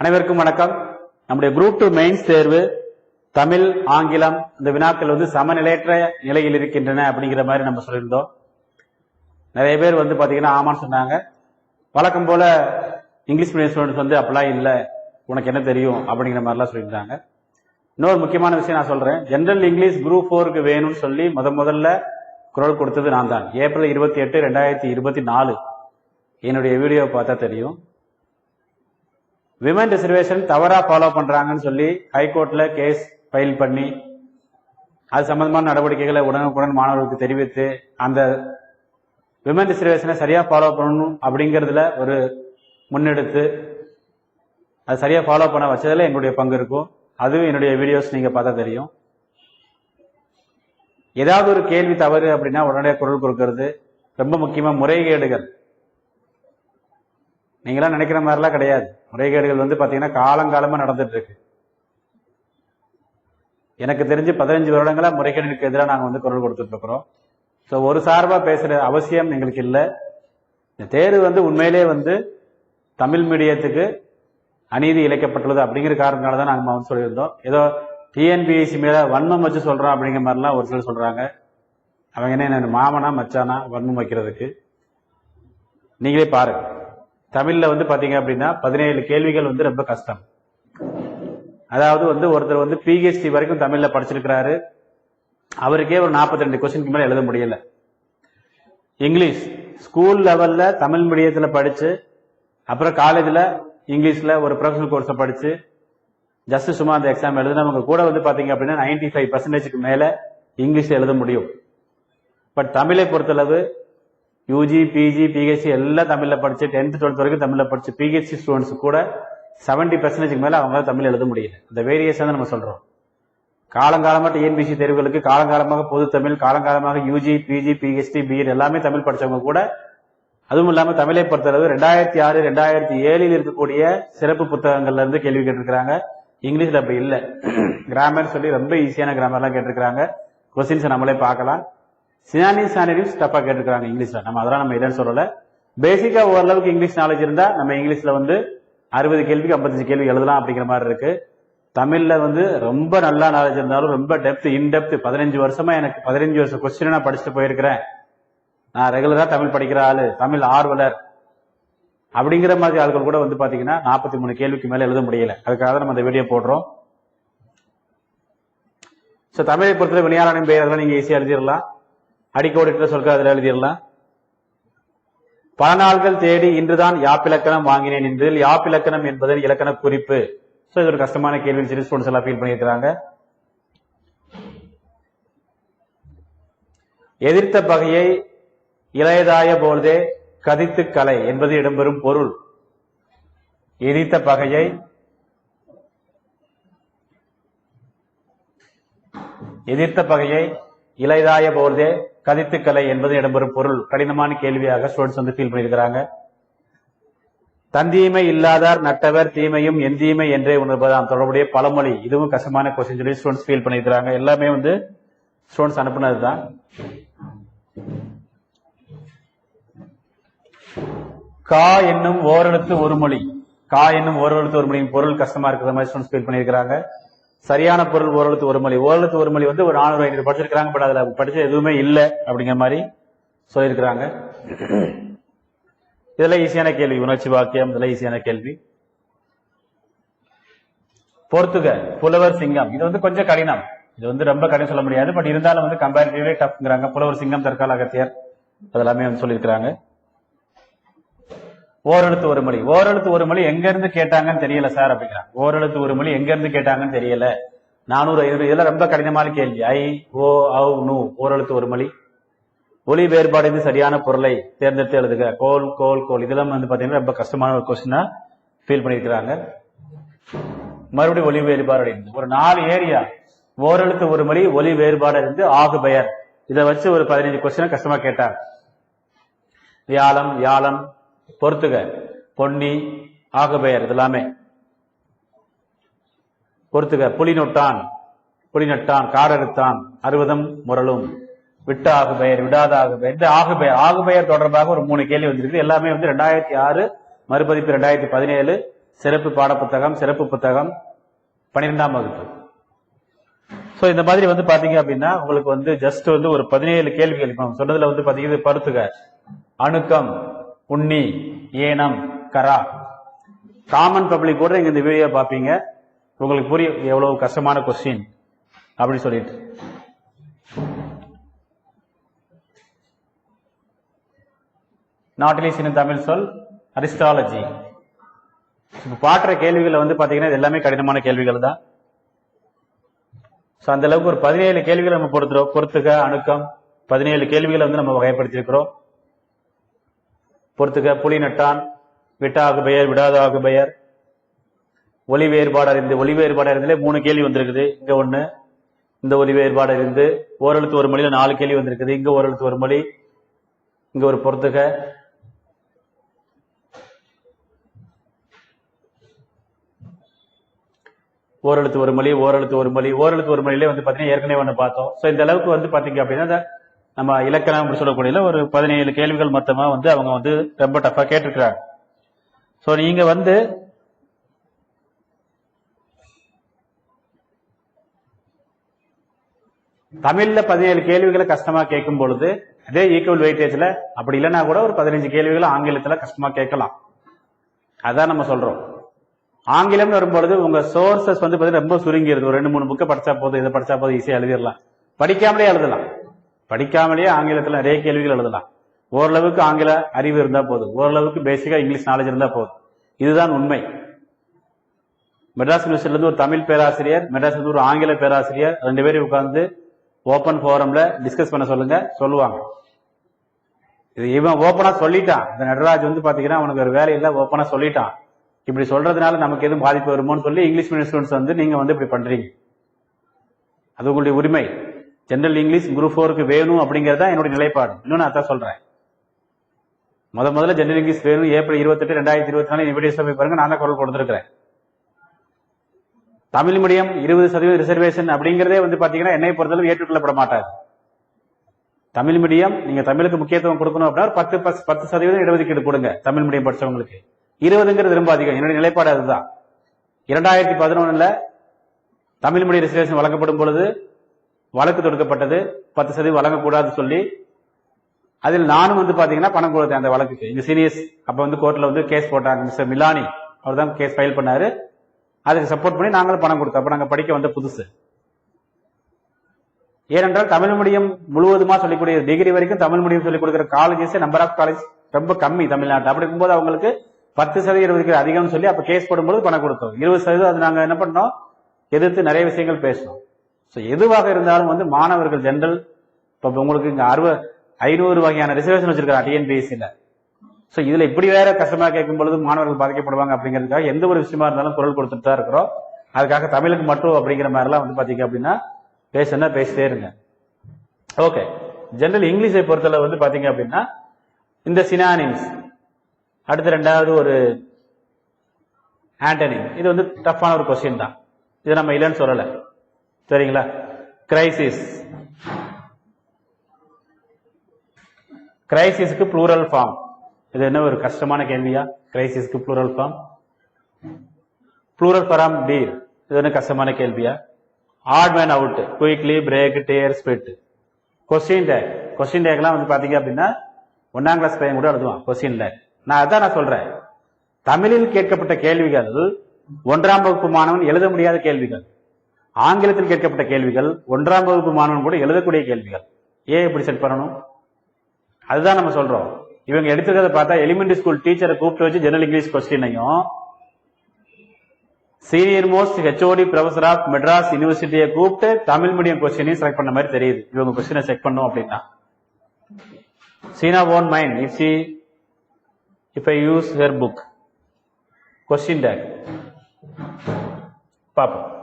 அனைவருக்கும் வணக்கம். நம்முடைய குரூப் டூ மெயின்ஸ் தேர்வு தமிழ் ஆங்கிலம் இந்த வினாக்கள் வந்து சமநிலையற்ற நிலையில் இருக்கின்றன அப்படிங்கிற மாதிரி நம்ம சொல்லியிருந்தோம். நிறைய பேர் வந்து பார்த்தீங்கன்னா ஆமான்னு சொன்னாங்க. வழக்கம் போல இங்கிலீஷ் மீடியம் ஸ்டூடெண்ட்ஸ் வந்து அப்படிலாம் இல்லை. உனக்கு என்ன தெரியும்? அப்படிங்கிற மாதிரிலாம் சொல்லியிருந்தாங்க. இன்னொரு முக்கியமான விஷயம் நான் சொல்கிறேன் ஜென்ரல் இங்கிலீஷ் குரூப் ஃபோருக்கு வேணும்னு சொல்லி முத முதல்ல குரல் கொடுத்தது நான் தான். ஏப்ரல் இருபத்தி எட்டு ரெண்டாயிரத்தி இருபத்தி நாலு. என்னுடைய வீடியோவை பார்த்தா தெரியும். விமன் ரிசர்வேஷன் தவறா ஃபாலோ பண்றாங்கன்னு சொல்லி ஹைகோர்ட்ல கேஸ் ஃபைல் பண்ணி அது சம்பந்தமான நடவடிக்கைகளை உடனுக்குடன் மாணவர்களுக்கு தெரிவித்து அந்த விமன் ரிசர்வேஷனை சரியா ஃபாலோ பண்ணணும் அப்படிங்கறதுல ஒரு முன்னெடுத்து அது சரியா ஃபாலோ பண்ண வச்சதுல எங்களுடைய பங்கு இருக்கும். அதுவும் என்னுடைய வீடியோஸ் நீங்க பார்த்தா தெரியும். ஏதாவது ஒரு கேள்வி தவறு அப்படின்னா உடனடியாக குரல் கொடுக்கறது. ரொம்ப முக்கியமா முறைகேடுகள். நீங்களாம் நினைக்கிற மாதிரிலாம் கிடையாது. முறைகேடுகள் வந்து பார்த்தீங்கன்னா காலங்காலமாக நடந்துட்டு இருக்கு எனக்கு தெரிஞ்சு பதினஞ்சு வருடங்களாக முறைகேடுகளுக்கு எதிராக நாங்கள் வந்து குரல் கொடுத்துட்டு இருக்கிறோம் ஸோ ஒரு சார்பாக பேசுகிற அவசியம் எங்களுக்கு இல்லை. இந்த தேர்வு வந்து உண்மையிலே வந்து தமிழ் மீடியத்துக்கு அநீதி இழைக்கப்பட்டுள்ளது அப்படிங்கிற காரணத்தினால தான் நாங்கள் வந்து சொல்லியிருந்தோம். ஏதோ டிஎன்பிஎஸ்சி மேலே வன்மம் வச்சு சொல்கிறோம் அப்படிங்கிற மாதிரிலாம் ஒரு சிலர் சொல்கிறாங்க அவங்க என்ன என்ன மாமனா மச்சானா வன்மம் வைக்கிறதுக்கு? நீங்களே பாருங்கள் தமிழ்ல வந்து பாத்தீங்க அப்படின்னா பதினேழு கேள்விகள் வந்து ரொம்ப கஷ்டம். அதாவது வந்து ஒருத்தர் வந்து பிஹெச்டி வரைக்கும் தமிழ்ல படிச்சிருக்கிறாரு. அவருக்கே ஒரு 42 ரெண்டு கொஸ்டினுக்கு மேல எழுத முடியல. இங்கிலீஷ். ஸ்கூல் லெவல்ல தமிழ் மீடியத்துல படிச்சு அப்புறம் காலேஜ்ல இங்கிலீஷ்ல ஒரு ப்ரொஃபஷனல் கோர்ஸை படிச்சு ஜஸ்ட் சும்மா அந்த எக்ஸாம் எழுதுனவங்க கூட வந்து பாத்தீங்க அப்படின்னா 95% ஃபைவ் பர்சன்டேஜ்க்கு மேல இங்கிலீஷ்ல எழுத முடியும். பட் தமிழை பொறுத்தளவு யூஜி பிஜி பிஹெச்சி எல்லாம் தமிழில் படிச்சு டென்த் டுவெல்த் வரைக்கும் தமிழில் படிச்சு பிஹெச்சி ஸ்டூடெண்ட்ஸ் கூட 70% பர்சன்டேஜ்க்கு மேலே அவங்களால தமிழ் எழுத முடியல. இந்த வேரியேஷன் தான் நம்ம சொல்றோம். காலங்காலமாக டிஎன்பிசி தேர்வுகளுக்கு காலங்காலமாக பொது தமிழ் காலங்காலமாக யூஜி பிஜி பிஹெச்டி பிஎட் எல்லாமே தமிழ் படிச்சவங்க கூட அதுவும் இல்லாமல் தமிழை பொறுத்தளவு ரெண்டாயிரத்தி ஆறு ரெண்டாயிரத்தி ஏழில் இருக்கக்கூடிய சிறப்பு புத்தகங்கள்ல இருந்து கேள்வி கேட்டிருக்கிறாங்க. இங்கிலீஷ்ல அப்படி இல்லை. கிராமர் சொல்லி ரொம்ப ஈஸியான கிராமர்லாம் கேட்டிருக்கிறாங்க. கொஸ்டின்ஸ் நம்மளே பார்க்கலாம். சினானிஸ் சானிஸ் டப்பா கேட்டுக்கிறாங்க இங்கிலீஷ்ல. நம்ம அதெல்லாம் நம்ம இல்லைன்னு சொல்லலை. பேசிக்கா ஓரளவுக்கு இங்கிலீஷ் நாலேஜ் இருந்தா நம்ம இங்கிலீஷ்ல வந்து அறுபது கேள்விக்கு ஐம்பத்தஞ்சு கேள்வி எழுதலாம் அப்படிங்கிற மாதிரி இருக்கு. தமிழ்ல வந்து ரொம்ப நல்லா நாலேஜ் இருந்தாலும் ரொம்ப டெப்த் இன் டெப்த் பதினஞ்சு வருஷமா எனக்கு பதினஞ்சு வருஷம் கொஸ்டின் நான் படிச்சுட்டு போயிருக்கிறேன். நான் ரெகுலரா தமிழ் படிக்கிற ஆளு தமிழ் ஆர்வலர் அப்படிங்கிற மாதிரி ஆட்கள் கூட வந்து பாத்தீங்கன்னா நாற்பத்தி மூணு கேள்விக்கு மேல எழுத முடியல. அதுக்காக தான் நம்ம இந்த வீடியோ போடுறோம். ஸோ தமிழை பொறுத்தவரை வினையாளனின் பெயர் அதெல்லாம் நீங்க ஈஸியாக எழுதிடலாம். அடிக்கோடிட்டு சொல்ற அதில் எழுதிடலாம் பல நாள்கள் தேடி இன்றுதான் யாப்பிலக்கணம் வாங்கினேன் என்று யாப்பிலக்கணம் என்பதன் இலக்கண குறிப்பு. ஸோ இது ஒரு கஷ்டமான கேள்வி சிறு ஸ்டூடெண்ட்ஸ் எல்லாம் ஃபீல் பண்ணியிருக்கிறாங்க. எதிர்த்த பகையை இளையதாய போதே கதித்து கலை என்பது இடம்பெறும் பொருள். எதிர்த்த பகையை எதிர்த்த பகையை இளையதாய போதே கதித்துக்கலை என்பது இடம்பெறும் பொருள். கடினமான கேள்வியாக ஸ்டூடெண்ட்ஸ் வந்து ஃபீல் பண்ணியிருக்கிறாங்க. தந்தீமை இல்லாதார் நட்டவர் தீமையும் என் தீமை என்றே உணர்வதாம். தொடர்புடைய பழமொழி. இதுவும் கஷ்டமான கொஸ்டின் சொல்லி ஸ்டூடெண்ட்ஸ் ஃபீல் பண்ணியிருக்கிறாங்க. எல்லாமே வந்து ஸ்டூடெண்ட்ஸ் அனுப்புனது தான் கா என்னும் ஓரெழுத்து ஒரு மொழி. கா என்னும் ஓரெழுத்து ஒரு மொழியின் பொருள் கஷ்டமா இருக்கிற மாதிரி ஸ்டூடெண்ட்ஸ் ஃபீல் பண்ணியிருக்கிறாங்க. சரியான பொருள் ஓரெழுத்து ஒரு மொழி. ஓரெழுத்து ஒரு மொழி வந்து ஒரு நானூறு ஐநூறு படிச்சிருக்கிறாங்க பட் அதில் படிச்ச எதுவுமே இல்லை அப்படிங்கிற மாதிரி சொல்லியிருக்கிறாங்க. இதெல்லாம் ஈஸியான கேள்வி உணர்ச்சி வாக்கியம் இதெல்லாம் ஈஸியான கேள்வி. பொறுத்துக புலவர் சிங்கம். இது வந்து கொஞ்சம் கடினம். இது வந்து ரொம்ப கடினம் சொல்ல முடியாது பட் இருந்தாலும் வந்து கம்பேரிட்டிவ்லி டஃப்ங்கிறாங்க புலவர் சிங்கம் தற்கால அகத்தியர். அதெல்லாமே வந்து சொல்லியிருக்கிறாங்க. ஓரெழுத்து ஒரு மொழி. ஓரெழுத்து ஒரு மொழி எங்க இருந்து கேட்டாங்கன்னு தெரியல சார் அப்படிங்கிறாங்க ஓரெழுத்து ஒரு மொழி எங்க இருந்து கேட்டாங்கன்னு தெரியல. நானூறு ஐநூறு இதெல்லாம் ரொம்ப கடினமான கேள்வி. ஐ ஓ ஔ நு ஓரெழுத்து ஒரு மொழி. ஒளி வேறுபாடு சரியான பொருளை தேர்ந்தெடுத்து எழுதுக. கோல் கோல் கோல். இதெல்லாம் வந்து பாத்தீங்கன்னா ரொம்ப கஷ்டமான ஒரு கொஸ்டினா ஃபீல் பண்ணியிருக்கிறாங்க. மறுபடியும் ஒளி வேறுபாடு அடைந்து. ஒரு நாலு ஏரியா ஓரெழுத்து ஒரு மொழி ஒலி வேறுபாடு இருந்து ஆகு பெயர். இதை வச்சு ஒரு பதினஞ்சு கொஸ்டினை கஷ்டமா கேட்டாங்க. வியாழம் வியாழம் பொறுத்துக. பொன்னி ஆகபெயர் இதெல்லாமே. பொறுத்துக. புலி நொட்டான் புலி நட்டான் காரறுத்தான் அறுபதம் முரளும். விட்ட ஆகு பெயர் விடாத ஆகு பெயர் இந்த ஆகு பெயர் ஆகு பெயர் தொடர்பாக ஒரு மூணு கேள்வி வந்திருக்கு எல்லாமே வந்து ரெண்டாயிரத்தி ஆறு மறுபதிப்பு ரெண்டாயிரத்தி பதினேழு சிறப்பு பாடப்புத்தகம் சிறப்பு புத்தகம் பன்னிரெண்டாம் வகுப்பு. ஸோ இந்த மாதிரி வந்து பாத்தீங்க அப்படின்னா உங்களுக்கு வந்து ஜஸ்ட் வந்து ஒரு பதினேழு கேள்விகள். இப்போ சொன்னதுல வந்து பாத்தீங்கன்னா பருத்துக அணுக்கம் உன்னி ஏனம் கரா. காமன் பப்ளிக் கூட நீங்க இந்த வீடியோ பார்ப்பீங்க. உங்களுக்கு புரியும் எவ்வளவு கஷ்டமான கொஸ்டின் அப்படின்னு சொல்லிட்டு. நாட்டிலிஸ் இன்னும் தமிழ் சொல் அரிஸ்டாலஜி இப்போ பாட்டுற கேள்விகளை வந்து பார்த்தீங்கன்னா இது எல்லாமே கடினமான கேள்விகள் தான். ஸோ அந்த அளவுக்கு ஒரு பதினேழு கேள்விகளை நம்ம பொறுத்துறோம். பொறுத்துக்க அணுக்கம். பதினேழு கேள்விகளை வந்து நம்ம வகைப்படுத்தியிருக்கிறோம். பொறுத்துக்க புலி நட்டான் விட்டாகு பெயர் விடாதாகு பெயர். ஒலி வேறுபாடு அறிந்து ஒலி வேறுபாடு அறிந்தலே மூணு கேள்வி வந்திருக்குது. இங்க ஒண்ணு இந்த ஒலி வேறுபாடு அறிந்து ஓரெழுத்து ஒரு மொழியில நாலு கேள்வி வந்திருக்குது. இங்க ஓரெழுத்து ஒரு மொழி இங்க ஒரு பொறுத்துக. ஓரெழுத்து ஒரு மொழி ஓரெழுத்து ஒரு மொழி ஓரெழுத்து ஒரு மொழியிலே வந்து பார்த்தீங்கன்னா ஏற்கனவே ஒன்று பார்த்தோம். ஸோ இந்த அளவுக்கு வந்து பார்த்தீங்க அப்படின்னா இந்த நம்ம இலக்கணம் அப்படி சொல்லக்கூடிய ஒரு பதினேழு கேள்விகள் மொத்தமா வந்து அவங்க வந்து ரொம்ப டஃபா கேட்டிருக்கிறாங்க. ஸோ நீங்க வந்து தமிழ்ல பதினேழு கேள்விகளை கஷ்டமா கேட்கும் பொழுது அதே ஈக்குவல் வெயிட்டேஜ்ல அப்படி இல்லைன்னா கூட ஒரு பதினஞ்சு கேள்விகளை ஆங்கிலத்துல கஷ்டமா கேட்கலாம். அதான் நம்ம சொல்றோம். ஆங்கிலம்னு வரும்பொழுது உங்க சோர்சஸ் வந்து பார்த்தீங்கன்னா ரொம்ப சுருங்கிடுது ஒரு ரெண்டு மூணு புக்கை படிச்சா போதும் இதை படிச்சா போதும் ஈஸியா எழுதிடலாம். படிக்காமலே எழுதலாம். படிக்காமலேயே ஆங்கிலத்தில் நிறைய கேள்விகள் எழுதலாம். ஓரளவுக்கு ஆங்கில அறிவு இருந்தால் போதும். ஓரளவுக்கு பேசிக்காக இங்கிலீஷ் நாலேஜ் இருந்தால் போதும். இதுதான் உண்மை. மெட்ராஸ் யூனிவர்சிட்டிலேருந்து ஒரு தமிழ் பேராசிரியர் மெட்ராஸ்லேருந்து ஒரு ஆங்கில பேராசிரியர் ரெண்டு பேரும் உட்காந்து ஓப்பன் ஃபோரமில் டிஸ்கஸ் பண்ண சொல்லுங்க சொல்லுவாங்க. இது இவன் ஓப்பனாக சொல்லிட்டான். இந்த நடராஜ் வந்து பார்த்தீங்கன்னா அவனுக்கு ஒரு வேலை இல்லை ஓப்பனாக சொல்லிட்டான். இப்படி சொல்றதுனால நமக்கு எதுவும் பாதிப்பு வருமோன்னு சொல்லி இங்கிலீஷ் மீடியம் ஸ்டூடெண்ட்ஸ் வந்து நீங்கள் வந்து இப்படி பண்ணுறீங்க அது உங்களுடைய உரிமை. ஜென்ரல் இங்கிலீஷ் குரூப் ஃபோருக்கு வேணும் அப்படிங்கிறது தான் என்னுடைய நிலைப்பாடு. இன்னும் நான் அதான் சொல்கிறேன் முத முதல்ல ஜென்ரல் இங்கிலீஷ் வேணும். ஏப்ரல் இருபத்தெட்டு ரெண்டாயிரத்தி இருபத்தி நாலு. இன்விடேஷன் போய் பாருங்க நான் தான் குரல் கொடுத்துருக்கிறேன். தமிழ் மீடியம் இருபது சதவீதம் ரிசர்வேஷன் அப்படிங்கிறதே வந்து பார்த்தீங்கன்னா என்னை பொறுத்தளவு ஏற்றுக்கொள்ளப்பட மாட்டாது. தமிழ் மீடியம் நீங்க தமிழுக்கு முக்கியத்துவம் கொடுக்கணும் அப்படின்னா பத்து பத்து சதவீதம் இடஒதுக்கீடு கொடுங்க தமிழ் மீடியம் படிச்சவங்களுக்கு. இருபதுங்கிறது ரொம்ப அதிகம் என்னுடைய நிலைப்பாடு அதுதான். இரண்டாயிரத்தி பதினொன்னுல தமிழ் மீடியம் ரிசர்வேஷன் வழங்கப்படும் பொழுது வழக்கு தொடுக்கப்பட்டது பத்து சதவீதம் வழங்கக்கூடாதுன்னு சொல்லி அதில் நானும் வந்து பாத்தீங்கன்னா பணம் கொடுத்தேன் அந்த வழக்குக்கு. இந்த சீனியர்ஸ் அப்ப வந்து கோர்ட்ல வந்து கேஸ் போட்டாங்க. மிஸ்டர் மிலானி அவர் தான் கேஸ் ஃபைல் பண்ணாரு. அதுக்கு சப்போர்ட் பண்ணி நாங்களும் பணம் கொடுத்தோம். அப்ப நாங்க படிக்க வந்த புதுசு. ஏனென்றால் தமிழ் மீடியம் முழுவதுமா சொல்லிக்கூடிய டிகிரி வரைக்கும் தமிழ் மீடியம் சொல்லிக் கொடுக்குற காலேஜஸ் நம்பர் ஆஃப் காலேஜ் ரொம்ப கம்மி தமிழ்நாட்டில். அப்படி இருக்கும்போது அவங்களுக்கு பத்து சதவீதம் இருபதுக்கு அதிகம்னு சொல்லி அப்ப கேஸ் போடும்போது பணம் கொடுத்தோம். இருபது சதவீதம் அது நாங்க என்ன பண்ணோம்? எதிர்த்து நிறைய விஷயங்கள் பேசணும் ஸோ எதுவாக இருந்தாலும் வந்து மாணவர்கள் ஜென்ரல் இப்போ உங்களுக்கு இங்கே அறுபது ஐநூறு வகையான ரிசர்வேஷன் வச்சிருக்காங்க டிஎன்பிஎஸ்சியில் ஸோ இதில் இப்படி வேற கஷ்டமா கேட்கும் பொழுது மாணவர்கள் பாதிக்கப்படுவாங்க அப்படிங்கிறதுக்காக எந்த ஒரு விஷயமா இருந்தாலும் குரல் கொடுத்துட்டு தான் இருக்கிறோம். அதுக்காக தமிழுக்கு மட்டும் அப்படிங்கிற மாதிரிலாம் வந்து பார்த்தீங்க அப்படின்னா பேசுனா பேசிட்டே இருங்க. ஓகே ஜென்ரல் இங்கிலீஷை பொறுத்தளவு வந்து பார்த்தீங்க அப்படின்னா இந்த சினானிம்ஸ் அடுத்து ரெண்டாவது ஒரு ஆண்டனிம் இது வந்து டஃப்பான ஒரு கொஸ்டின் தான். இது நம்ம இல்லைன்னு சொல்லலை. சரிங்களா? கிரைசிஸ் கிரைசிஸ்க்கு ப்ளூரல் ஃபார்ம் இது என்ன ஒரு கஷ்டமான கேள்வியா? கிரைசிஸ்க்கு plural form plural form deer இது என்ன கஷ்டமான கேள்வியா? Odd man out quickly break dare spit question tag question டேக்லாம் வந்து பார்த்தீங்க அப்படின்னா ஒன்னாம் கிளாஸ் பையன் கூட எழுதுவான். கொஸ்டின் டேக் நான் அதான் நான் சொல்றேன். தமிழில் கேட்கப்பட்ட கேள்விகள் ஒன்றாம் வகுப்பு மாணவன் எழுத முடியாத கேள்விகள். ஆங்கிலத்தில் கேட்கப்பட்ட கேள்விகள் ஒன்றாம் வகுப்பு மாணவன் கூட எழுதக்கூடிய கேள்விகள். ஏன் இப்படி செட் பண்ணணும்? அதுதான் நம்ம சொல்றோம். இவங்க எடுத்துக்கிறத பார்த்தா எலிமெண்டரி ஸ்கூல் டீச்சரை கூப்பிட்டு வச்சு general English கொஸ்டினையும் senior most HOD professor of Madras யூனிவர்சிட்டியை கூப்பிட்டு தமிழ் மீடியம் கொஸ்டினையும் செலக்ட் பண்ண மாதிரி தெரியுது. இவங்க கொஸ்டினை செக் பண்ணும் அப்படின்னா. சீனா own mind if she if I use her book question tag பார்ப்போம்.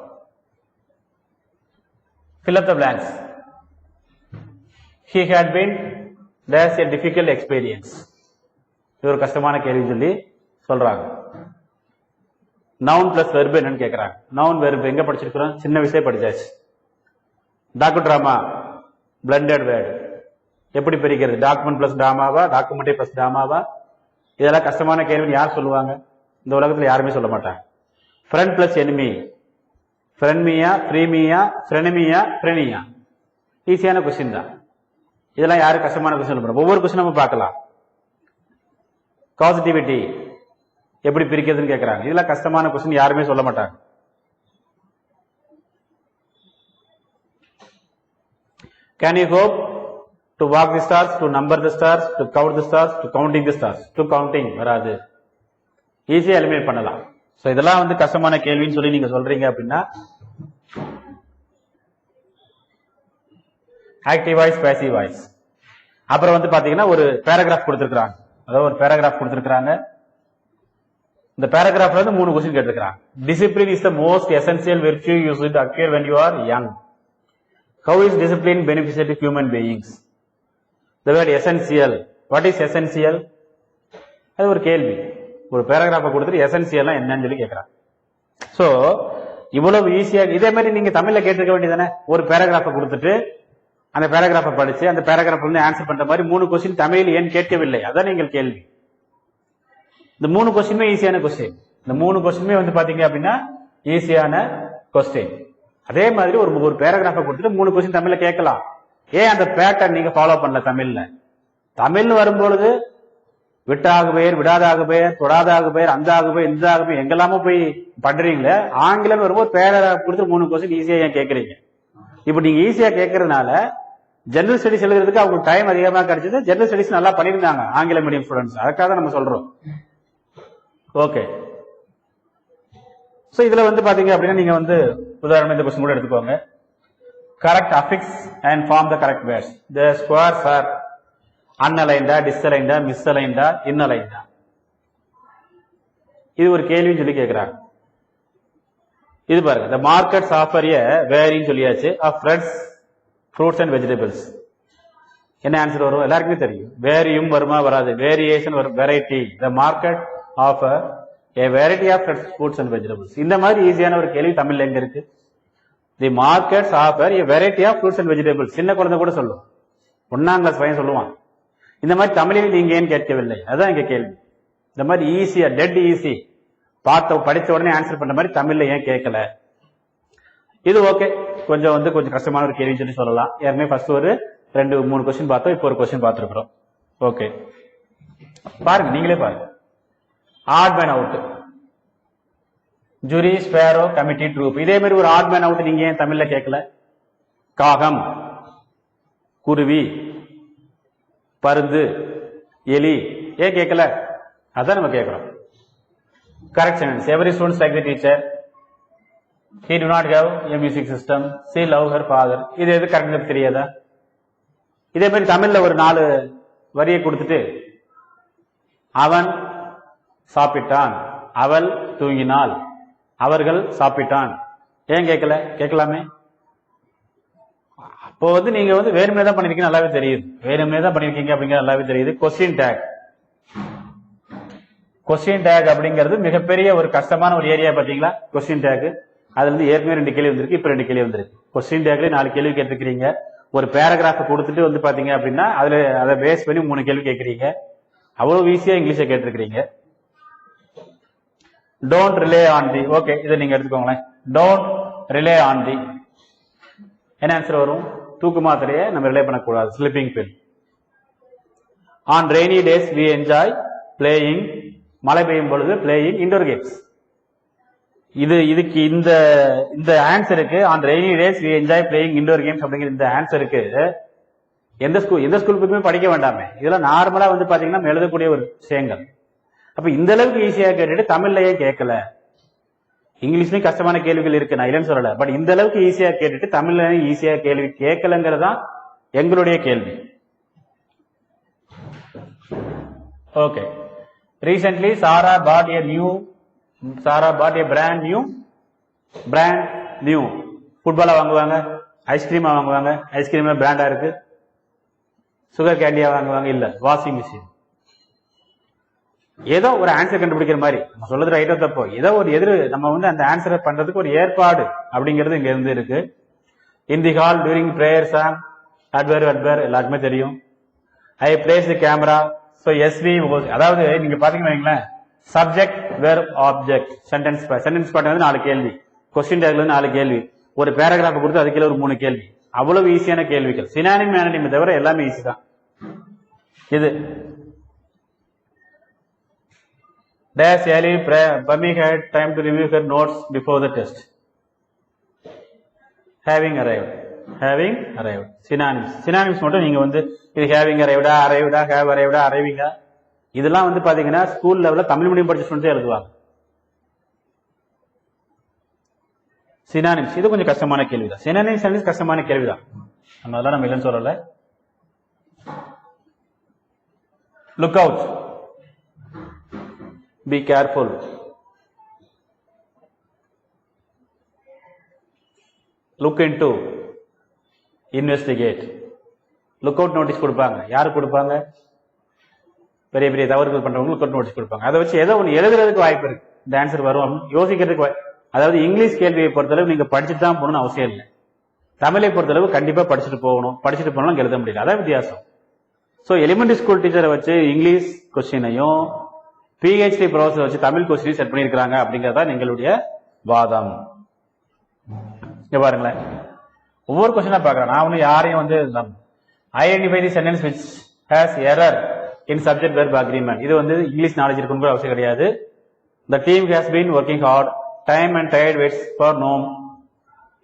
Fill up the blanks. He had been there's a difficult experience. இது ஒரு கஷ்டமான கேள்வி சொல்லி சொல்றாங்க. நவுன் பிளஸ் வெர்பு என்னன்னு கேட்கறாங்க நவுன் வெர்பு எங்க படிச்சிருக்கிறோம்? சின்ன விஷயம் படிச்சாச்சு. டாக்கு டிராமா பிளண்டட் வேர்டு எப்படி பிரிக்கிறது? டாக்குமெண்ட் பிளஸ் டாமாவா டாக்குமெண்டே பிளஸ் டாமாவா இதெல்லாம் கஷ்டமான கேள்வின்னு யார் சொல்லுவாங்க? இந்த உலகத்துல யாருமே சொல்ல மாட்டாங்க. ஃப்ரெண்ட் பிளஸ் எனிமி ஃப்ரென்மியா ஃப்ரீமியா ஃப்ரெனமியா ஃப்ரெனியா ஈஸியான கொஸ்டின் தான். இதெல்லாம் யாரும் கஷ்டமான கொஸ்டின் சொல்ல ஒவ்வொரு கொஸ்டின் நம்ம பார்க்கலாம். காசிட்டிவிட்டி எப்படி பிரிக்கிறதுன்னு கேட்கறாங்க இதெல்லாம் கஷ்டமான கொஸ்டின் யாருமே சொல்ல மாட்டாங்க. Can you hope to walk the stars to number the stars to count the stars to counting the stars to counting வராது. ஈஸியாக எலிமினேட் பண்ணலாம். சோ இதெல்லாம் வந்து கஷ்டமான கேள்வின்னு சொல்லி நீங்க சொல்றீங்க அப்படின்னா ஆக்டிவ் வாய்ஸ் பேசிவ் வாய்ஸ் அப்புறம் வந்து பாத்தீங்கன்னா ஒரு பேராகிராஃப் கொடுத்துருக்காங்க அதாவது ஒரு பேராகிராஃப் கொடுத்துருக்காங்க இந்த பேராகிராஃப்ல இருந்து மூணு கொஸ்டின் கேட்டிருக்காங்க discipline is the most essential virtue use it acquire when you are young how is discipline beneficial to human beings the word essential what is essential அது ஒரு கேள்வி. ஒரு பேராகிராஃபை கொடுத்துட்டு எசென்சியல்னா என்னன்னு சொல்லி கேட்குறாங்க சோ இவ்வளவு ஈஸியா இதே மாதிரி நீங்க தமிழ்ல கேட்டிருக்க வேண்டியதானே ஒரு பேராகிராஃபை கொடுத்துட்டு அந்த பேராகிராஃபை படிச்சு அந்த பேராகிராஃப் வந்து ஆன்சர் பண்ற மாதிரி மூணு கொஸ்டின் தமிழில் ஏன் கேட்கவில்லை? அதான் நீங்கள் கேள்வி. இந்த மூணு கொஸ்டினுமே ஈஸியான கொஸ்டின் இந்த மூணு கொஸ்டினுமே வந்து பார்த்தீங்க அப்படின்னா ஈஸியான கொஸ்டின் அதே மாதிரி ஒரு ஒரு பேராகிராஃபை கொடுத்துட்டு மூணு கொஸ்டின் தமிழில் கேட்கலாம். ஏன் அந்த பேட்டர்ன் நீங்க ஃபாலோ பண்ணல தமிழ்ல? தமிழ்னு வரும்பொழுது விட்டாக பெயர் விடாதாக பெயர் தொடாதாக பெயர் அந்த ஆகு பெயர் இந்த ஆகு பெயர் எங்கெல்லாமோ போய் பண்றீங்களே ஆங்கிலம் வரும்போது பேராகிராஃப் கொடுத்து மூணு கொஸ்டின் ஈஸியா ஏன் கேட்கறீங்க? இப்ப நீங்க ஈஸியா கேட்கறதுனால ஜெனரல் ஸ்டடிஸ் எழுதுறதுக்கு அவங்களுக்கு டைம் அதிகமா கிடைச்சது ஜெனரல் ஸ்டடிஸ் நல்லா பண்ணியிருந்தாங்க ஆங்கில மீடியம் ஸ்டூடெண்ட்ஸ் அதுக்காக நம்ம சொல்றோம். ஓகே ஸோ இதுல வந்து பாத்தீங்க அப்படின்னா நீங்க வந்து உதாரணம் இந்த கொஸ்டின் கூட எடுத்துக்கோங்க. Correct affix and form the correct words the squares are அன்அலைண்டா டிஸ்அலைண்டா மிஸ்அலைண்டா இன்னலைண்டா இது ஒரு கேள்வின்னு சொல்லி கேட்கிறாங்க இது பாருங்க இந்த மார்க்கெட்ஸ் ஆஃபர் a வேரின்னு சொல்லியாச்சு. Of fruits fruits and vegetables என்ன ஆன்சர் வரும்? எல்லாருக்குமே தெரியும். வேரியும் வருமா வராது. வேரியேஷன் வரும். Variety the market offer a variety of fruits and vegetables இந்த மாதிரி ஈஸியான ஒரு கேள்வி தமிழ்ல எங்க இருக்கு? The markets offer a variety of fruits and vegetables சின்ன குழந்தை கூட சொல்லும். ஒன்னாம் கிளாஸ் பையன் சொல்லுவான். இந்த மாதிரி தமிழில் நீங்க ஏன் கேட்கவில்லை? அதுதான் எங்க கேள்வி. இந்த மாதிரி ஈஸியா டெட் ஈஸி பார்த்த படித்த உடனே ஆன்சர் பண்ற மாதிரி தமிழ்ல ஏன் கேட்கல? இது ஓகே கொஞ்சம் வந்து கொஞ்சம் கஷ்டமான ஒரு கேள்வின்னு சொல்லி சொல்லலாம். ஏற்கனவே ஃபர்ஸ்ட் ஒரு ரெண்டு மூணு கொஸ்டின் பார்த்தோம். இப்போ ஒரு கொஸ்டின் பார்த்துருக்குறோம். ஓகே பாருங்க நீங்களே பாருங்க. Odd man out jury sparrow committee troop இதே மாதிரி ஒரு ஆட் மேன் அவுட் நீங்க ஏன் தமிழ்ல கேட்கல? காகம். குருவி. பருந்து எலி. ஏன் கேட்கல? அதான் நம்ம கேட்கிறோம். Correct sentence every students like the teacher he do not have a music system she love her father இது எது கரெக்ட் தெரியாதா? இதே மாதிரி தமிழ்ல ஒரு நாலு வரியை கொடுத்துட்டு அவன் சாப்பிட்டான். அவள் தூங்கினாள். அவர்கள் சாப்பிட்டான். ஏன் கேட்கல? கேட்கலாமே? இப்போ வந்து நீங்க வந்து வேணுமே தான் பண்ணிருக்கீங்க நல்லாவே தெரியுது. வேணுமே தான் பண்ணிருக்கீங்க அப்படிங்கிறது நல்லாவே தெரியுது. கொஸ்டின் டேக் கொஸ்டின் டேக் அப்படிங்கிறது மிகப்பெரிய ஒரு கஷ்டமான ஒரு ஏரியா பாத்தீங்களா கொஸ்டின் டேக் அதுல இருந்து ஏற்கனவே ரெண்டு கேள்வி வந்திருக்கு இப்ப ரெண்டு கேள்வி வந்திருக்கு. கொஸ்டின் டேக்ல நாலு கேள்வி கேட்டுக்கிறீங்க ஒரு பேராகிராஃப் கொடுத்துட்டு வந்து பாத்தீங்க அப்படின்னா அதுல அதை பேஸ் பண்ணி மூணு கேள்வி கேட்கறீங்க. அவ்வளவு ஈஸியா இங்கிலீஷை கேட்டிருக்கிறீங்க. Don't rely on the okay இதை நீங்க எடுத்துக்கோங்களேன். டோன்ட் ரிலே ஆன் தி என்ன ஆன்சர் வரும்? தூக்கு மாத்திரையை நம்ம ரிலே பண்ணக்கூடாது. Sleeping pill on rainy days we enjoy playing மழை பெய்யும் பொழுது பிளேயிங் இண்டோர் கேம்ஸ் இது இதுக்கு இந்த இந்த ஆன்சருக்கு on rainy days we enjoy playing indoor games அப்படிங்கிற இந்த ஆன்சருக்கு எந்த ஸ்கூல் எந்த ஸ்கூல் புக்குமே படிக்க வேண்டாமே. இதெல்லாம் நார்மலா வந்து பாத்தீங்கன்னா நம்ம எழுதக்கூடிய ஒரு விஷயங்கள். அப்ப இந்த அளவுக்கு ஈஸியா கேட்டுட்டு தமிழ்லயே கேட்கல. இங்கிலீஷ்லயும் கஷ்டமான கேள்விகள் இருக்கு. நான் இல்லைன்னு சொல்லல. பட் இந்த அளவுக்கு ஈஸியா கேட்டுட்டு தமிழ்ல ஈஸியா கேள்வி கேட்கலங்கிறதா எங்களுடைய கேள்வி. Okay recently Sara bought a new Sara bought a brand new brand new ஃபுட்பாலா வாங்குவாங்க ஐஸ்கிரீமா வாங்குவாங்க ஐஸ்கிரீம் பிராண்டா இருக்கு. சுகர் கேண்டியா வாங்குவாங்க இல்ல வாஷிங் மிஷின் ஏதோ ஒரு ஆன்சர் கண்டுபிடிக்கிற மாதிரி. நம்ம சொல்றது ரைட்டோ தப்போ? ஏதோ ஒரு எதிர் நம்ம வந்து அந்த ஆன்சரை பண்றதுக்கு ஒரு ஏற்பாடு அப்படிங்கிறது இங்க இருந்து இருக்கு. In the hall during prayer song adverb adverb எல்லாருக்குமே தெரியும். I place the camera so SV அதாவது நீங்க பாத்தீங்கன்னா வைங்களேன் subject verb object sentence sentence பாட்டு வந்து நாலு கேள்வி. கொஸ்டின் டேக்ல இருந்து நாலு கேள்வி. ஒரு பேராகிராஃப் கொடுத்து அதுக்குள்ள ஒரு மூணு கேள்வி. அவ்வளவு ஈஸியான கேள்விகள். சினானிம் மேனடிமை தவிர எல்லாமே ஈஸி தான். இது Dash Ali Bummy had time to review her notes before the test. Having arrived. Having arrived. Synonyms. Synonyms மட்டும் நீங்க வந்து இது having arrived, arrived, have arrived, arriving. இதெல்லாம் வந்து பாத்தீங்கன்னா ஸ்கூல் லெவல்ல தமிழ் மீடியம் படிச்ச ஸ்டூடெண்ட்ஸே எழுதுவாங்க சினானிம்ஸ் இது கொஞ்சம் கஷ்டமான கேள்விதான் சினானிம்ஸ் கஷ்டமான கேள்விதான் நம்ம அதெல்லாம் நம்ம இல்லைன்னு சொல்லல look out Be careful. Look into. Investigate. Look out notice கொடுப்பாங்க. யார் கொடுப்பாங்க? பெரிய பெரிய தவறுகள் பண்றவங்க லுக் அவுட் நோட்டீஸ் கொடுப்பாங்க. அதை வச்சு ஏதோ ஒன்று எழுதுறதுக்கு வாய்ப்பு இருக்கு. இந்த ஆன்சர் வரும். அப்படின்னு யோசிக்கிறதுக்கு வாய்- அதாவது இங்கிலீஷ் கேள்வியை பொறுத்தளவு நீங்க படிச்சுட்டு தான் போகணும்னு அவசியம் இல்லை. தமிழை பொறுத்தளவு கண்டிப்பா படிச்சுட்டு போகணும். படிச்சுட்டு போனாலும் எழுத முடியல. அதான் வித்தியாசம். ஸோ எலிமெண்ட்ரி ஸ்கூல் டீச்சரை வச்சு இங்கிலீஷ் கொஸ்டினையும் பிஹெச்டி ப்ரொஃபஸர் வச்சு தமிழ் கொஸ்டின் செட் பண்ணியிருக்கிறாங்க அப்படிங்கறதா எங்களுடைய வாதம். இங்க பாருங்களேன். ஒவ்வொரு கொஸ்டினா பார்க்குறேன். நான் ஒன்னும் யாரையும் வந்து identify the sentence which has error in subject verb agreement இது வந்து இங்கிலீஷ் நாலேஜ் இருக்கணும் அவசியம் கிடையாது. The team has been working hard time and tired waits for none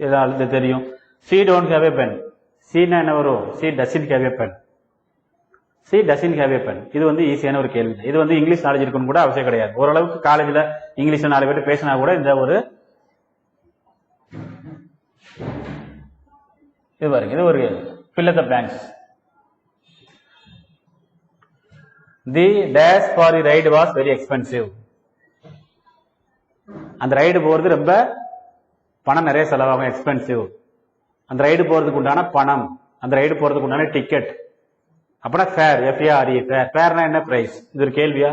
இதால் இது தெரியும். She don't have a pen சீனா என்ன வரும் she doesn't have a pen she doesn't have a pen இது வந்து ஈஸியான ஒரு கேள்வி. இது வந்து இங்கிலீஷ் நாலேஜ் இருக்கணும் கூட அவசியம் கிடையாது. ஓரளவுக்கு காலேஜ்ல இங்கிலீஷ்ல நாலு பேர் பேசினா கூட இந்த ஒரு இது பாருங்க. இது ஒரு fill the blanks. The dash for the ride was very expensive அந்த ரைடு போறது ரொம்ப பணம் நிறைய செலவாகும். எக்ஸ்பென்சிவ் அந்த ரைடு போறதுக்கு உண்டான பணம் அந்த ரைடு போறதுக்கு உண்டான டிக்கெட் அப்புறம் ஃபேர் எஃப்ஏஆர்இ ஃபேர் ஃபேர்னா என்ன பிரைஸ் இது ஒரு கேள்வியா?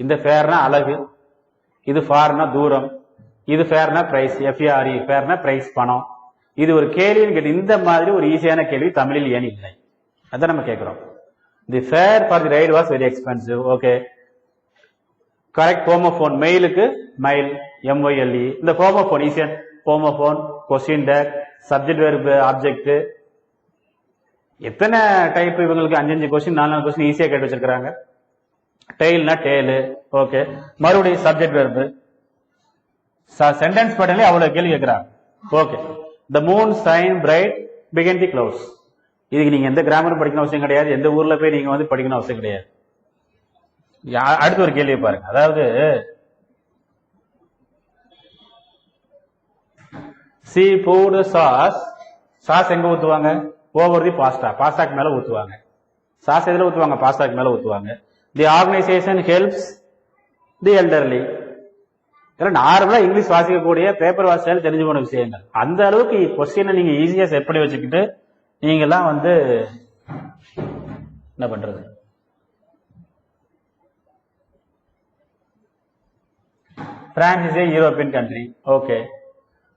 இந்த ஃபேர்னா அழகு. இது ஃபார்னா தூரம். இது ஃபேர்னா பிரைஸ் எஃப்ஏஆர்இ ஃபேர்னா பிரைஸ் பணம். இது ஒரு கேள்வின்னு கேட்டு இந்த மாதிரி ஒரு ஈஸியான கேள்வி தமிழில் ஏன் இல்லை? அதை நம்ம கேட்கிறோம். The fare for the ride was very expensive okay correct homophone மெயிலுக்கு mile M Y L E இந்த homophone ஈஸியன் homophone question tag subject verb object எத்தனை டைப் இவங்களுக்கு அஞ்சு கொஸ்டின் நாலு நாலு கொஸ்டின் ஈஸியாக கேட்டு வச்சிருக்காங்க டெய்ல்னா டெய்லு ஓகே மறுபடியும் சப்ஜெக்ட் வெர்பு சென்டென்ஸ் பட்டனே அவ்வளவு கேள்வி கேட்கிறாங்க. Okay the moon shine bright began the clouds இதுக்கு நீங்க எந்த கிராமர் படிக்கணும் அவசியம் கிடையாது. எந்த ஊர்ல போய் நீங்க வந்து படிக்கணும் அவசியம் கிடையாது. அடுத்த ஒரு கேள்வியை பாருங்க. அதாவது சி போடு சாஸ் சாஸ் எங்க ஊத்துவாங்க? ஓவர் தி பாஸ்டா. பாஸ்டாக்கு மேல ஊத்துவாங்க. சாஸ் எதுல ஊத்துவாங்க பாஸ்டாக்கு மேல ஊத்துவாங்க. The organisation helps the elderly இதெல்லாம் நார்மலா இங்கிலீஷ் வாசிக்கக்கூடிய பேப்பர் வாசிச்சாலும் தெரிஞ்சு போன விஷயங்கள். அந்த அளவுக்கு கொஸ்டினை நீங்க ஈஸியா செட் பண்ணி வச்சுக்கிட்டு நீங்க எல்லாம் வந்து என்ன பண்றது? France is a European country okay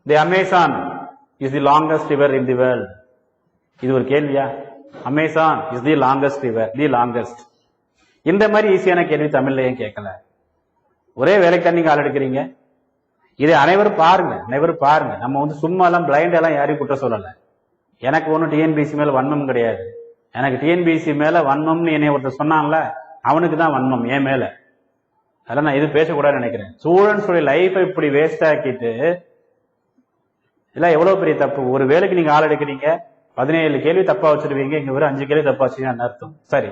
the Amazon is the longest river in the world இது ஒரு கேள்வியா? Amazon is the longest river the longest இந்த மாதிரி ஈஸியான கேள்வி தமிழ்ல ஏன் கேட்கல? ஒரே வேலைக்கு தான் நீங்க ஆள் எடுக்கிறீங்க. இதை அனைவரும் பாருங்க அனைவரும் பாருங்க. நம்ம வந்து சும்மா எல்லாம் பிளைண்ட் எல்லாம் யாரையும் குற்றம் சொல்லல. எனக்கு ஒன்றும் டிஎன்பிசி மேல வன்மம் கிடையாது. எனக்கு டிஎன்பிசி மேல வன்மம்னு என்னை ஒருத்தர் சொன்னான்ல அவனுக்கு தான் வன்மம் என் மேல. அதெல்லாம் நான் எதுவும் பேசக்கூடாதுன்னு நினைக்கிறேன். ஸ்டூடெண்ட்ஸோட லைஃபை இப்படி வேஸ்ட் ஆக்கிட்டு இதெல்லாம் எவ்வளவு பெரிய தப்பு? ஒரு வேலைக்கு நீங்க ஆள் எடுக்கிறீங்க பதினேழு கேள்வி தப்பா வச்சிருவீங்க இங்க ஒரு அஞ்சு கேள்வி தப்பா வச்சிருக்கீங்கன்னு அர்த்தம்? சரி.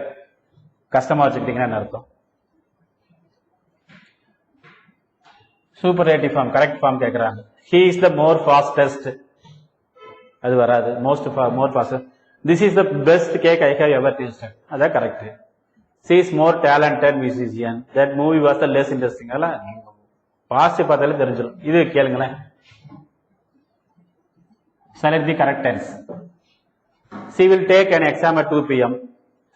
கஷ்டமா வச்சுக்கிட்டீங்கன்னு அர்த்தம்? Superlative form correct form கேக்குறாங்க. He is the more fastest அது வராது. Most more fast this is the best cake I have ever tasted அதான் correct she is more talented musician that movie was the less interesting அதெல்லாம் past பார்த்தாலே தெரிஞ்சிடும் இது கேளுங்களேன். Select the correct tense. She will take an exam at 2 p.m.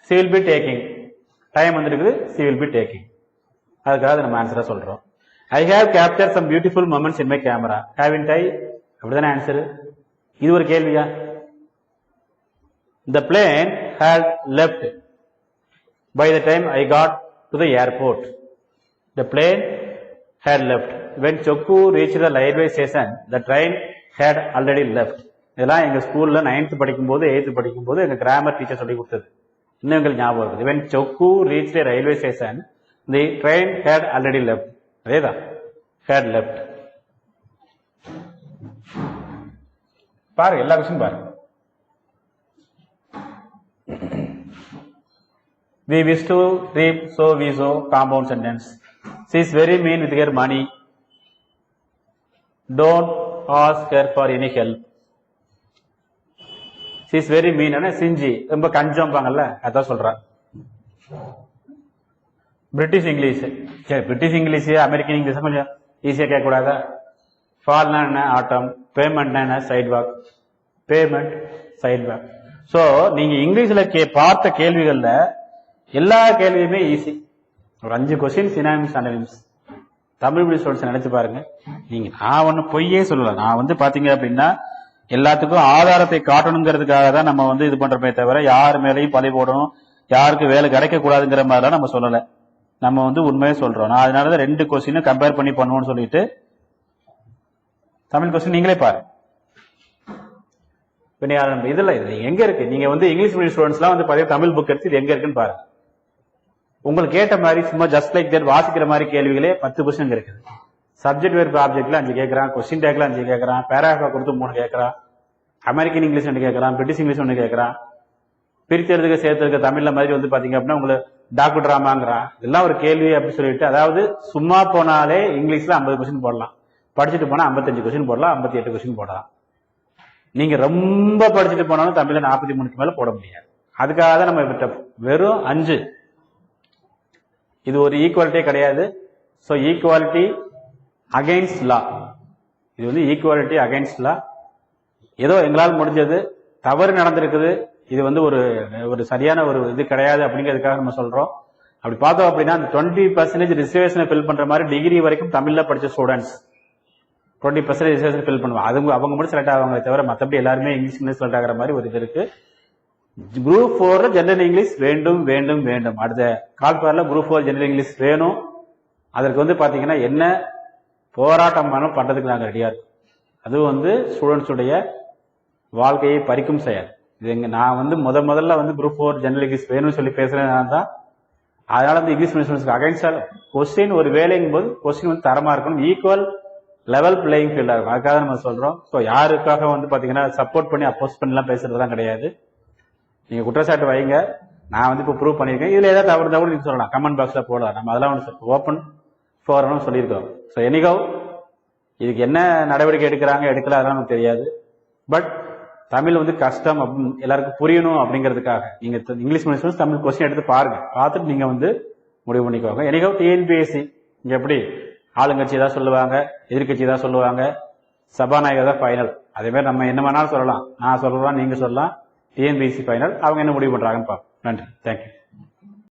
She will be taking. Time வந்துருக்குது she will be taking. அதுக்காக நம்ம ஆன்சரா சொல்றோம் I have capture some beautiful moments in my camera. Haven't I? அப்படிதானே answer இது ஒரு கேள்வியா The plane had left by the time I got to the airport. The plane had left. When Chokku reached the railway station, the train had already left. இதெல்லாம் எங்கள் ஸ்கூலில் ninth படிக்கும்போது eighth படிக்கும்போது எங்கள் கிராமர் டீச்சர் சொல்லி கொடுத்தது இன்னும் எங்களுக்கு ஞாபகம் இருக்குது இவன் சொக்கு reach the railway station the train had already left அதே தான் ஹேட் லெஃப்ட் பாருங்க எல்லா விஷயம் பாரு we wish to reap so we sow compound sentence she is very mean with her money don't ask her for any help she's very mean என்ன? சிஞ்சி. ரொம்ப கஞ்சம்பாங்கல்ல? அதான் சொல்றா. பிரிட்டிஷ் இங்கிலீஷ் சரி பிரிட்டிஷ் இங்கிலீஷ் அமெரிக்கன் இங்கிலீஷ் கொஞ்சம் ஈஸியாக கேட்கக்கூடாதா? ஃபால்னா என்ன? ஆட்டம் பேமெண்ட்னா என்ன? Sidewalk payment side walk so நீங்கள் இங்கிலீஷில் கே பார்த்த கேள்விகளில் எல்லா கேள்வியுமே ஈஸி ஒரு அஞ்சு question synonyms antonyms Tamil medium students நினைச்சு பாருங்க. நீங்க நான் ஒன்று பொய்யே சொல்லல. நான் வந்து பாத்தீங்க அப்படின்னா எல்லாத்துக்கும் ஆதாரத்தை காட்டணுங்கிறதுக்காக தான் நம்ம வந்து இது பண்றோமே தவிர யார் மேலேயும் பழி போடணும் யாருக்கு வேலை கிடைக்க கூடாதுங்கிற மாதிரிலாம் நம்ம சொல்லலை. நம்ம வந்து உண்மையே சொல்றோம். நான் அதனாலதான் ரெண்டு கொஸ்டினும் கம்பேர் பண்ணி பண்ணுவோம்னு சொல்லிட்டு தமிழ் கொஸ்டின் நீங்களே பாருங்க. இப்ப இதுல இது எங்க இருக்கு? நீங்க வந்து இங்கிலீஷ் மீடியம் ஸ்டூடெண்ட்ஸ்லாம் வந்து பாத்தீங்கன்னா தமிழ் புக் எடுத்து இது எங்க இருக்குன்னு பாருங்க. உங்களுக்கு கேட்ட மாதிரி சும்மா ஜஸ்ட் லைக் தட் வாசிக்கிற மாதிரி கேள்விகளே பத்து கொஸ்டின் இருக்குது. சப்ஜெக்ட் வேறு ஆப்ஜெக்ட்ல அஞ்சு கேட்கறான் கொஸ்டின் டேக்ல அஞ்சு கேட்கறான் பேராகிராஃப் கொடுத்து மூணு கேட்கறான் அமெரிக்கன் இங்கிலீஷ் ஒன்று கேட்கறான் பிரிட்டிஷ் இங்கிலீஷ் ஒன்று கேட்கறான் பிரிச்செடுத்துக்க சேர்த்துருக்க தமிழ்ல மாதிரி வந்து பாத்தீங்க அப்படின்னா உங்களுக்கு டாக்டர் ட்ராமாங்கிறான் இதெல்லாம் ஒரு கேள்வி அப்படின்னு சொல்லிட்டு அதாவது சும்மா போனாலே இங்கிலீஷ்ல ஐம்பது கொஸ்டின் போடலாம். படிச்சுட்டு போனா ஐம்பத்தஞ்சு கொஸ்டின் போடலாம் ஐம்பத்தி எட்டு கொஸ்டின் போடலாம். நீங்க ரொம்ப படிச்சுட்டு போனாலும் தமிழ்ல நாற்பத்தி மூணுக்கு மேல போட முடியாது. அதுக்காக தான் நம்ம இப்ப வெறும் அஞ்சு. இது ஒரு ஈக்குவாலிட்டியே கிடையாது. ஸோ ஈக்குவாலிட்டி அகைன்ஸ்ட் லா இது வந்து ஈக்குவாலிட்டி அகைன்ஸ்ட் லா ஏதோ எங்களால் முடிஞ்சது தவறு நடந்திருக்குது இது வந்து ஒரு ஒரு சரியான ஒரு இது கிடையாது அப்படிங்கிறதுக்காக நம்ம சொல்றோம். அப்படி பார்த்தோம் அப்படின்னா அந்த டுவெண்ட்டி பர்சன்டேஜ் ரிசர்வேஷனை ஃபில் பண்ற மாதிரி டிகிரி வரைக்கும் தமிழ்ல படிச்ச students twenty percentage reservation fill பண்ணுவாங்க. அவங்க அவங்க மட்டும் செலக்ட் ஆவாங்க தவிர மற்றபடி எல்லாருமே இங்கிலீஷ் மீடியம் செலக்ட் ஆகிற மாதிரி ஒரு இது இருக்கு. குரூப் ஃபோர்ல ஜெனரல் இங்கிலீஷ் வேண்டும் வேண்டும் வேண்டும். அடுத்த கால்பார்ல குரூப் ஃபோர் ஜெனரல் இங்கிலீஷ் வேணும். அதற்கு வந்து பாத்தீங்கன்னா என்ன போராட்டம் வேணும் பண்ணுறதுக்கு நாங்கள் ரெடியாக இருக்கோம். அதுவும் வந்து ஸ்டூடெண்ட்ஸுடைய வாழ்க்கையை பறிக்கும் செயல். இது எங்கள் நான் வந்து முத முதல்ல வந்து குரூப் ஃபோர் ஜெனரல் இங்கிலீஷ் வேணும்னு சொல்லி பேசுகிறேன் நான் தான் அதனால வந்து இங்கிலீஷ் மீடியம் அகைன்ஸ்டால் கொஸ்டின் ஒரு வேலைங்கும் போது கொஸ்டின் வந்து தரமாக இருக்கணும். ஈக்குவல் லெவல் பிளேயிங் ஃபீல்டாக இருக்கும். அதுக்காக நம்ம சொல்கிறோம் ஸோ யாருக்காக வந்து பார்த்தீங்கன்னா சப்போர்ட் பண்ணி அப்போஸ் பண்ணலாம் பேசுறதுலாம் கிடையாது. நீங்கள் குற்றச்சாட்டு வைங்க. நான் வந்து இப்போ ப்ரூவ் பண்ணியிருக்கேன். இதில் ஏதாவது தவறு தவறு நீங்கள் சொல்லலாம். கமெண்ட் பாக்ஸில் போடலாம். நம்ம அதெல்லாம் ஒன்று ஓப்பன் போகிறோம்னு சொல்லியிருக்கோம் ஸோ எனிகவ் இதுக்கு என்ன நடவடிக்கை எடுக்கிறாங்க எடுக்கல அதெல்லாம் நமக்கு தெரியாது. பட் தமிழ் வந்து கஷ்டம் அப்படின்னு எல்லாருக்கும் புரியணும் அப்படிங்கிறதுக்காக. நீங்கள் த- இங்கிலீஷ் மீடியம் தமிழ் கொஸ்டின் எடுத்து பாருங்க. பார்த்துட்டு நீங்கள் வந்து முடிவு பண்ணிக்கோங்க. எனிகவ் டிஎன்பிஎஸ்சி இங்கே எப்படி? ஆளுங்கட்சி தான் சொல்லுவாங்க எதிர்க்கட்சி தான் சொல்லுவாங்க சபாநாயகர் தான் ஃபைனல் அதேமாதிரி நம்ம என்ன வேணாலும் சொல்லலாம். நான் சொல்லலாம் நீங்கள் சொல்லலாம். டிஎன்பிஎஸ்சி ஃபைனல் அவங்க என்ன முடிவு பண்ணுறாங்கன்னு பார்ப்போம். நன்றி. தேங்க்யூ